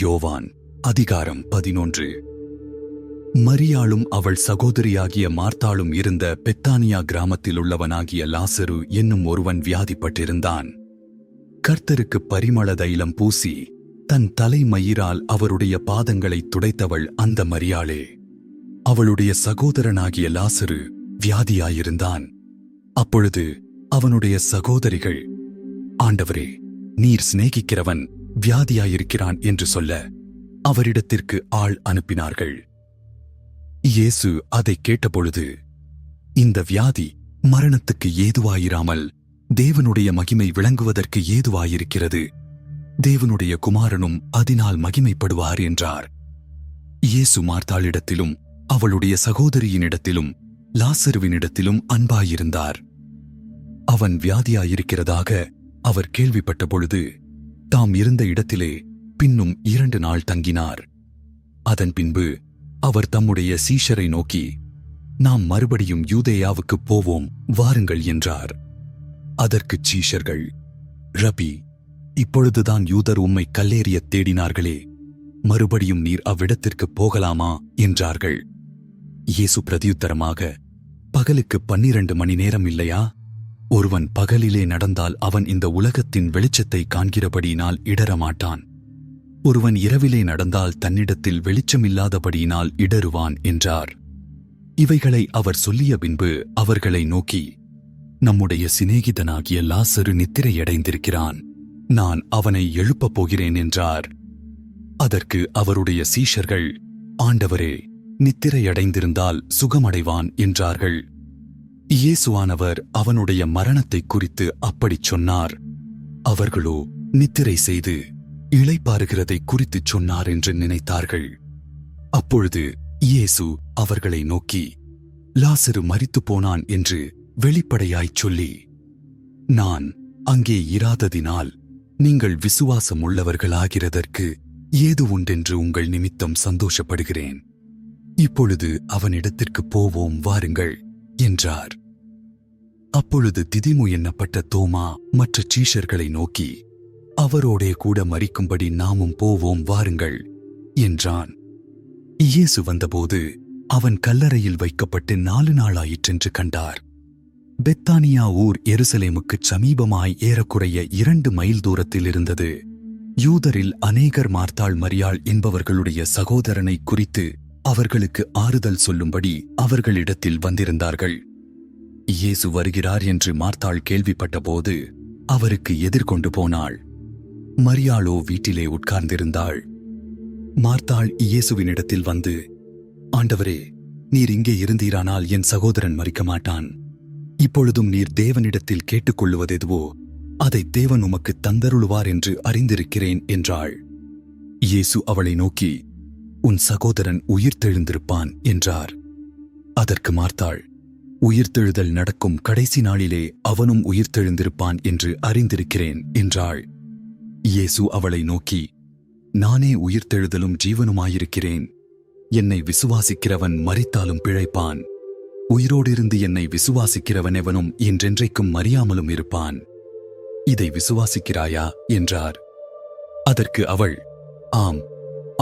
யோவான் அதிகாரம் பதினொன்று. மரியாளும் அவள் சகோதரியாகிய மார்த்தாளும் இருந்த பெத்தானியா கிராமத்தில் உள்ளவனாகிய லாசரு என்னும் ஒருவன் வியாதிப்பட்டிருந்தான். கர்த்தருக்கு பரிமள தைலம் பூசி தன் தலைமயிரால் அவருடைய பாதங்களை துடைத்தவள் அந்த மரியாளே. அவளுடைய சகோதரனாகிய லாசரு வியாதியாயிருந்தான். அப்பொழுது அவனுடைய சகோதரிகள் ஆண்டவரே நீர் சிநேகிக்கிறவன் வியாதியாயிருக்கிறான் என்று சொல்ல அவரிடத்திற்கு ஆள் அனுப்பினார்கள். இயேசு அதைக் கேட்டபொழுது இந்த வியாதி மரணத்துக்கு ஏதுவாயிராமல் தேவனுடைய மகிமை விளங்குவதற்கு ஏதுவாயிருக்கிறது. தேவனுடைய குமாரனும் அதனால் மகிமைப்படுவார் என்றார். இயேசு மார்த்தாளிடத்திலும் அவளுடைய சகோதரியினிடத்திலும் லாசருவினிடத்திலும் அன்பாயிருந்தார். அவன் வியாதியாயிருக்கிறதாக அவர் கேள்விப்பட்ட பொழுது தாம் இருந்த இடத்திலே பின்னும் இரண்டு நாள் தங்கினார். அதன் பின்பு அவர் தம்முடைய சீஷரை நோக்கி நாம் மறுபடியும் யூதேயாவுக்குப் போவோம் வாருங்கள் என்றார். அதற்குச் சீஷர்கள் ரபி இப்பொழுதுதான் யூதர் உம்மை கல்லேறியத் தேடினார்களே மறுபடியும் நீர் அவ்விடத்திற்குப் போகலாமா? என்றார்கள். இயேசு பிரதியுத்தரமாக பகலுக்கு பன்னிரண்டு மணி நேரம் இல்லையா? ஒருவன் பகலிலே நடந்தால் அவன் இந்த உலகத்தின் வெளிச்சத்தை காண்கிறபடியினால் இடரமாட்டான் ஒருவன் இரவிலே நடந்தால் தன்னிடத்தில் வெளிச்சமில்லாதபடியினால் இடறுவான் என்றார். இவைகளை அவர் சொல்லிய பின்பு அவர்களை நோக்கி நம்முடைய சிநேகிதனாகிய லாசரு நித்திரையடைந்திருக்கிறான். நான் அவனை எழுப்பப் போகிறேன் என்றார். அதற்கு அவருடைய சீஷர்கள் ஆண்டவரே நித்திரையடைந்திருந்தால் சுகமடைவான் என்றார்கள். இயேசுவானவர் அவனுடைய மரணத்தைக் குறித்து அப்படிச் சொன்னார். அவர்களோ நித்திரை செய்து இளைப்பாறுகிறதை குறித்துச் சொன்னார் என்று நினைத்தார்கள். அப்பொழுது இயேசு அவர்களை நோக்கி லாசரு மரித்துப் போனான் என்று வெளிப்படையாய்ச் சொல்லி நான் அங்கே இராததினால் நீங்கள் விசுவாசம் உள்ளவர்களாகிறதற்கு ஏது உண்டென்று உங்கள் நிமித்தம் சந்தோஷப்படுகிறேன். இப்பொழுது அவனிடத்திற்குப் போவோம் வாருங்கள். என்றார். அப்பொழுது திதிமு எண்ணப்பட்ட தோமா மற்ற சீஷர்களை நோக்கி அவரோடே கூட மறிக்கும்படி நாமும் போவோம் வாருங்கள் என்றான். இயேசு வந்தபோது அவன் கல்லறையில் வைக்கப்பட்டு நாலு நாளாயிற்றென்று கண்டார். பெத்தானியா ஊர் எருசலேமுக்குச் சமீபமாய் ஏறக்குறைய இரண்டு மைல் தூரத்தில் இருந்தது. யூதரில் அநேகர் மார்த்தாள் மரியாள் என்பவர்களுடைய சகோதரனை குறித்து அவர்களுக்கு ஆறுதல் சொல்லும்படி அவர்களிடத்தில் வந்திருந்தார்கள். இயேசு வருகிறார் என்று மார்த்தாள் கேள்விப்பட்டபோது அவருக்கு எதிர்கொண்டு போனாள். மரியாளோ வீட்டிலே உட்கார்ந்திருந்தாள். மார்த்தாள் இயேசுவினிடத்தில் வந்து ஆண்டவரே நீர் இங்கே இருந்தீரானால் என் சகோதரன் மறிக்க மாட்டான். இப்பொழுதும் நீர் தேவனிடத்தில் கேட்டுக்கொள்ளுவதெதுவோ அதை தேவன் உமக்கு தந்தருளுவார் என்று அறிந்திருக்கிறேன் என்றாள். இயேசு அவளை நோக்கி உன் சகோதரன் உயிர்த்தெழுந்திருப்பான் என்றார். அதற்கு மார்த்தாள் உயிர்த்தெழுதல் நடக்கும் கடைசி நாளிலே அவனும் உயிர்த்தெழுந்திருப்பான் என்று அறிந்திருக்கிறேன் என்றாள். இயேசு அவளை நோக்கி நானே உயிர்த்தெழுதலும் ஜீவனுமாயிருக்கிறேன். என்னை விசுவாசிக்கிறவன் மறித்தாலும் பிழைப்பான். உயிரோடிருந்து என்னை விசுவாசிக்கிறவன் எவனும் என்றென்றைக்கும் மறியாமலும் இருப்பான். இதை விசுவாசிக்கிறாயா? என்றார். அதற்கு அவள் ஆம்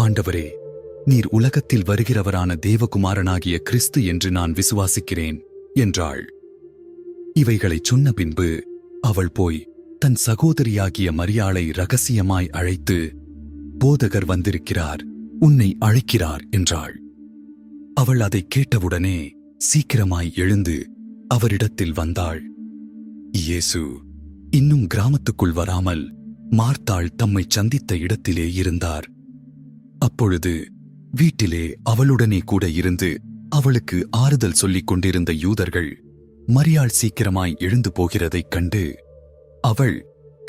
ஆண்டவரே நீர் உலகத்தில் வருகிறவரான தேவகுமாரனாகிய கிறிஸ்து என்று நான் விசுவாசிக்கிறேன் என்றாள். இவைகளைச் சொன்ன பின்பு அவள் போய் தன் சகோதரியாகிய மரியாளை ரகசியமாய் அழைத்து போதகர் வந்திருக்கிறார் உன்னை அழைக்கிறார் என்றாள். அவள் அதைக் கேட்டவுடனே சீக்கிரமாய் எழுந்து அவரிடத்தில் வந்தாள். இயேசு இன்னும் கிராமத்துக்குள் வராமல் மார்த்தாள் தம்மை சந்தித்த இடத்திலே இருந்தார். அப்பொழுது வீட்டிலே அவளுடனே கூட இருந்து அவளுக்கு ஆறுதல் சொல்லிக் கொண்டிருந்த யூதர்கள் மரியாள் சீக்கிரமாய் எழுந்து போகிறதைக் கண்டு அவள்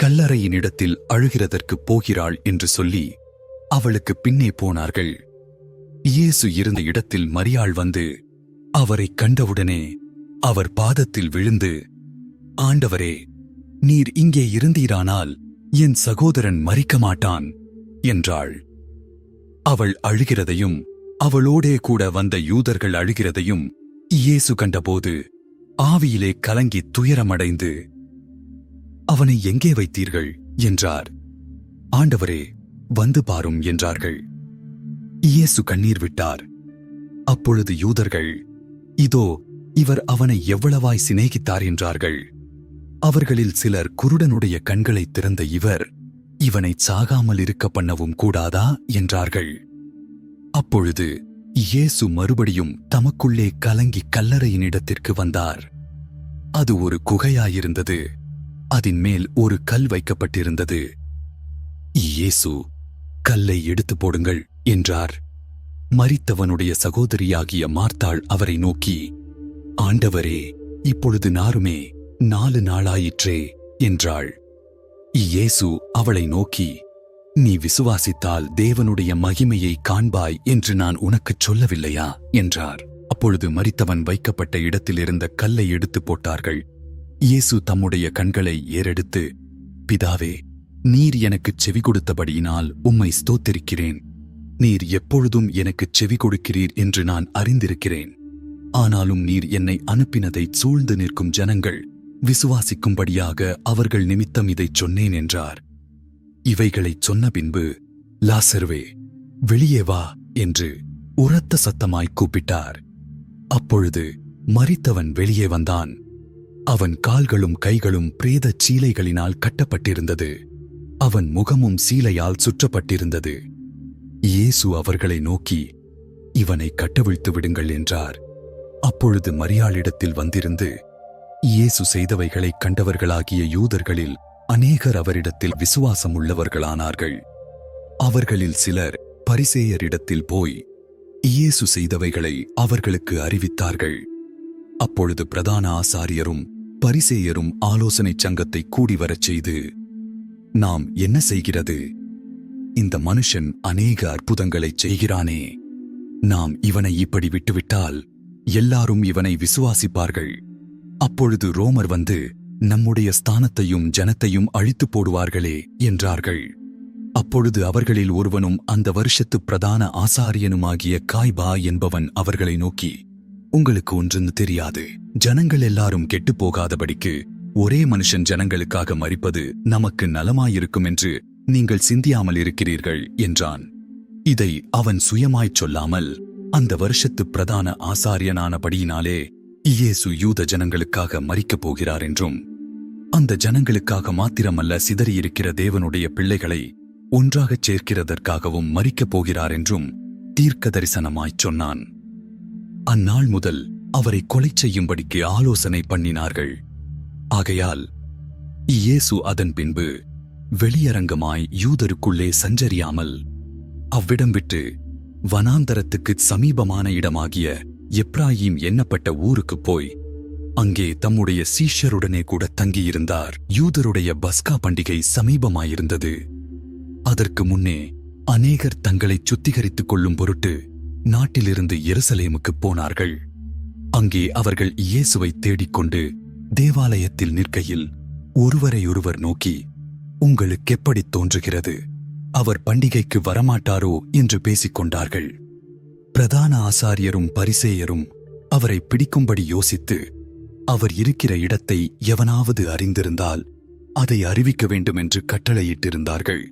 கல்லறையினிடத்தில் அழுகிறதற்குப் போகிறாள் என்று சொல்லி அவளுக்கு பின்னே போனார்கள். இயேசு இருந்த இடத்தில் மரியாள் வந்து அவரைக் கண்டவுடனே அவர் பாதத்தில் விழுந்து ஆண்டவரே நீர் இங்கே இருந்தீரானால் என் சகோதரன் மறிக்க மாட்டான் என்றாள். அவள் அழுகிறதையும் அவளோடே கூட வந்த யூதர்கள் அழுகிறதையும் இயேசு கண்டபோது ஆவியிலே கலங்கி துயரமடைந்து அவனை எங்கே வைத்தீர்கள்? என்றார். ஆண்டவரே வந்து பாரும் என்றார்கள். இயேசு கண்ணீர் விட்டார். அப்பொழுது யூதர்கள் இதோ இவர் அவனை எவ்வளவாய் சிநேகித்தார்? என்றார்கள். அவர்களில் சிலர் குருடனுடைய கண்களை திறந்த இவர் இவனை சாகாமல் இருக்க பண்ணவும் கூடாதா? என்றார்கள். அப்பொழுது இயேசு மறுபடியும் தமக்குள்ளே கலங்கி கல்லறையினிடத்திற்கு வந்தார். அது ஒரு குகையாயிருந்தது. அதன் மேல் ஒரு கல் வைக்கப்பட்டிருந்தது. இயேசு கல்லை எடுத்து போடுங்கள் என்றார். மரித்தவனுடைய சகோதரியாகிய மார்த்தாள் அவரை நோக்கி ஆண்டவரே இப்பொழுது நாருமே நாலு நாளாயிற்றே என்றாள். இயேசு அவளை நோக்கி நீ விசுவாசித்தால் தேவனுடைய மகிமையை காண்பாய் என்று நான் உனக்குச் சொல்லவில்லையா? என்றார். அப்பொழுது மரித்தவன் வைக்கப்பட்ட இடத்திலிருந்த கல்லை எடுத்து போட்டார்கள். இயேசு தம்முடைய கண்களை ஏறெடுத்து பிதாவே நீர் எனக்குச் செவி கொடுத்தபடியினால் உம்மை ஸ்தோத்திருக்கிறேன். நீர் எப்பொழுதும் எனக்குச் செவி கொடுக்கிறீர் என்று நான் அறிந்திருக்கிறேன். ஆனாலும் நீர் என்னை அனுப்பினதைச் சூழ்ந்து நிற்கும் ஜனங்கள் விசுவாசிக்கும்படியாக அவர்கள் நிமித்தம் இதைச் சொன்னேன் என்றார். இவைகளைச் சொன்ன பின்பு லாசர்வே வெளியே வா என்று உரத்த சத்தமாய் கூப்பிட்டார். அப்பொழுது மரித்தவன் வெளியே வந்தான். அவன் கால்களும் கைகளும் பிரேதச் சீலைகளினால் கட்டப்பட்டிருந்தது. அவன் முகமும் சீலையால் சுற்றப்பட்டிருந்தது. இயேசு அவர்களை நோக்கி இவனை கட்டவிழ்த்து விடுங்கள் என்றார். அப்பொழுது மரியாளிடத்தில் வந்திருந்து இயேசு செய்தவைகளைக் கண்டவர்களாகிய யூதர்களில் அநேகர் அவரிடத்தில் விசுவாசம் உள்ளவர்களானார்கள் அவர்களில் சிலர் பரிசேயரிடத்தில் போய் இயேசு செய்தவைகளை அவர்களுக்கு அறிவித்தார்கள். அப்பொழுது பிரதான ஆசாரியரும் பரிசேயரும் ஆலோசனைச் சங்கத்தை கூடி வரச் செய்து நாம் என்ன செய்கிறது? இந்த மனுஷன் அநேக அற்புதங்களைச் செய்கிறானே. நாம் இவனை இப்படி விட்டுவிட்டால் எல்லாரும் இவனை விசுவாசிப்பார்கள். அப்பொழுது ரோமர் வந்து நம்முடைய ஸ்தானத்தையும் ஜனத்தையும் அழித்துப் போடுவார்களே என்றார்கள். அப்பொழுது அவர்களில் ஒருவனும் அந்த வருஷத்து பிரதான ஆசாரியனுமாகிய காய்பா என்பவன் அவர்களை நோக்கி உங்களுக்கு ஒன்றுன்னு தெரியாது. ஜனங்கள் எல்லாரும் கெட்டுப் போகாதபடிக்கு ஒரே மனுஷன் ஜனங்களுக்காக மறிப்பது நமக்கு நலமாயிருக்கும் என்று நீங்கள் சிந்தியாமல் இருக்கிறீர்கள் என்றான். இதை அவன் சுயமாய்ச் சொல்லாமல் அந்த வருஷத்து பிரதான ஆசாரியனானபடியினாலே இயேசு யூத ஜனங்களுக்காக மறிக்கப் போகிறார் என்றும் அந்த ஜனங்களுக்காக மாத்திரமல்ல சிதறியிருக்கிற தேவனுடைய பிள்ளைகளை ஒன்றாகச் சேர்க்கிறதற்காகவும் மறிக்கப் போகிறார் என்றும் தீர்க்க தரிசனமாய்ச் சொன்னான். அந்நாள் முதல் அவரை கொலை செய்யும்படிக்கு ஆலோசனை பண்ணினார்கள். ஆகையால் இயேசு அதன் பின்பு வெளியரங்கமாய் யூதருக்குள்ளே சஞ்சரியாமல் அவ்விடம் விட்டு வனாந்தரத்துக்குச் சமீபமான இடமாகிய எப்ராயீம் எண்ணப்பட்ட ஊருக்குப் போய் அங்கே தம்முடைய சீஷருடனே கூட தங்கியிருந்தார். யூதருடைய பஸ்கா பண்டிகை சமீபமாயிருந்தது. அதற்கு முன்னே அநேகர் தங்களைச் சுத்திகரித்துக் கொள்ளும் பொருட்டு நாட்டிலிருந்து எருசலேமுக்குப் போனார்கள். அங்கே அவர்கள் இயேசுவை தேடிக்கொண்டு தேவாலயத்தில் நிற்கையில் ஒருவரையொருவர் நோக்கி உங்களுக்கு எப்படி தோன்றுகிறது? அவர் பண்டிகைக்கு வரமாட்டாரோ? என்று பேசிக் கொண்டார்கள் பிரதான ஆசாரியரும் பரிசேயரும் அவரை பிடிக்கும்படி யோசித்து அவர் இருக்கிற இடத்தை எவனாவது அறிந்திருந்தால் அதை அறிவிக்க வேண்டும் என்று கட்டளையிட்டிருந்தார்கள்.